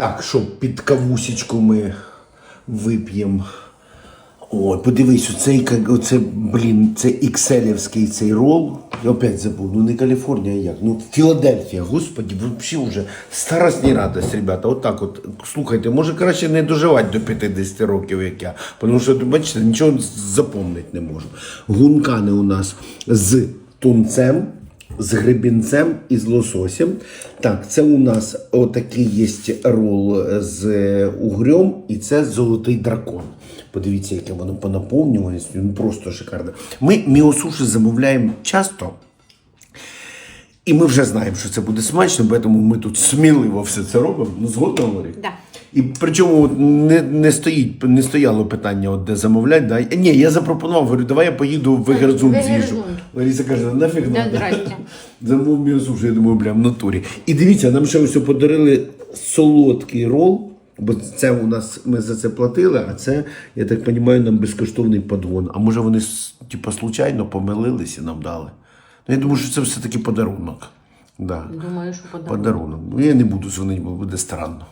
Так, що під кавусечку ми вип'ємо. Ой, подивись, оцей, оце, блін, це ікселівський цей рол. Я опять забув, ну не Каліфорнія, як? Ну, Філадельфія, господі, взагалі вже старость не радость, ребята. Отак от, слухайте, може краще не доживати до 50 років, як я. Тому що, бачите, нічого запомнити не можу. Гункани у нас з тунцем, з гребінцем і з лососем. Так, це у нас отакий є рол з угрем, і це золотий дракон. Подивіться, яке воно по наповнюваності, він просто шикарне. Ми міосуші замовляємо часто. І ми вже знаємо, що це буде смачно, тому ми тут сміливо все це робимо. Ну, згодно говорити? Да. І причому не, не, стоїть, не стояло питання, от де замовляти. Да? Ні, я запропонував, говорю, давай я поїду в Егерзунд з'їжджу. Вегерзунд. Лариса каже, нафіг Да, надо. здрасте. Замов я думаю, бля, в натурі. І дивіться, нам ще ось подарили солодкий рол. Бо це у нас ми за це платили, а це, я так розумію, нам безкоштовний подгон. А може вони типу, случайно помилилися і нам дали. Ну, я думаю, що це все-таки подарунок. Да. Думаю, що подарунок. Подарунок. Ну, я не буду дзвонити, бо буде странно.